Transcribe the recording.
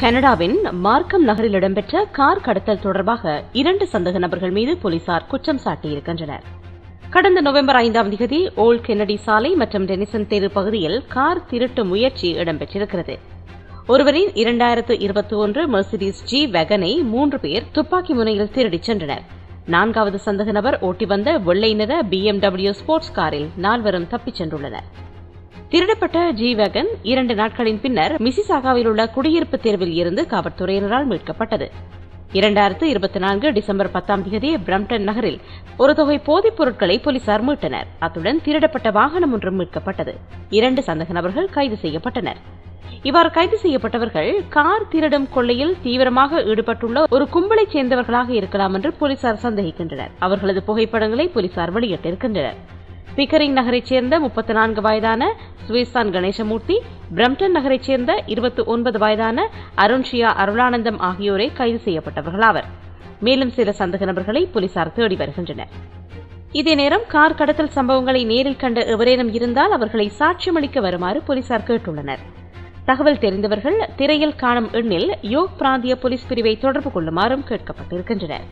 கனடாவின் மார்க்கம் நகரில் இடம்பெற்ற கார் கடத்தல் தொடர்பாக இரண்டு சந்தேக நபர்கள் மீது போலீசார் குற்றம் சாட்டியிருக்கின்றனர். கடந்த நவம்பர் ஐந்தாம் தேதி ஓல்ட் கென்னடி சாலை மற்றும் டெனிசன் தெரு பகுதியில் கார் திருட்டு முயற்சி இடம்பெற்றிருக்கிறது. ஒருவரின் இரண்டாயிரத்து இருபத்தி ஒன்று மெர்சிடிஸ் ஜி வெகனை மூன்று பேர் துப்பாக்கி முனையில் திருடிச் சென்றனர். நான்காவது சந்தக நபர் ஓட்டி வந்த வெள்ளை நிற பிஎம்டபிள்யூ ஸ்போர்ட்ஸ் காரில் நால்வரும் தப்பிச் சென்றுள்ளனர். திருடப்பட்ட ஜி வேகன் இரண்டு நாட்களின் பின்னர் மிசிசாகாவில் உள்ள குடியிருப்பு தேர்வில் இருந்து காவல்துறையினரால் மீட்கப்பட்டது. இரண்டாயிரத்து இருபத்தி நான்கு டிசம்பர் பத்தாம் தேதி பிரம்டன் நகரில் ஒரு தொகை போதைப் பொருட்களை போலீசார் மீட்டனர். அத்துடன் திருடப்பட்ட வாகனம் ஒன்றும் மீட்கப்பட்டது. இரண்டு சந்தக நபர்கள் கைது செய்யப்பட்டனர். இவ்வாறு கைது செய்யப்பட்டவர்கள் கார் திருடும் கொள்ளையில் தீவிரமாக ஈடுபட்டுள்ள ஒரு கும்பலைச் சேர்ந்தவர்களாக இருக்கலாம் என்று போலீசார் சந்தேகிக்கின்றனர். அவர்களது புகைப்படங்களை போலீசார் வெளியிட்டிருக்கின்றனர். பிக்கரிங் நகரைச் சேர்ந்த முப்பத்தி நான்கு வயதான சுவேசான் கணேசமூர்த்தி பிரம்டன் நகரைச் சேர்ந்த இருபத்தி ஒன்பது வயதான அருண்ஷியா அருளானந்தம் ஆகியோரை கைது செய்யப்பட்டவர்களாவர் மேலும் சில சந்தக நபர்களை போலீசார் தேடி வருகின்றனர். இதே நேரம் கார் கடத்தல் சம்பவங்களை நேரில் கண்ட எவரேனும் இருந்தால் அவர்களை சாட்சியமளிக்க வருமாறு போலீசார் கேட்டுள்ளனர். தகவல் தெரிந்தவர்கள் திரையில் காணும் எண்ணில் யோக் பிராந்திய போலீஸ் பிரிவை தொடர்பு கொள்ளுமாறும் கேட்கப்பட்டிருக்கின்றனர்.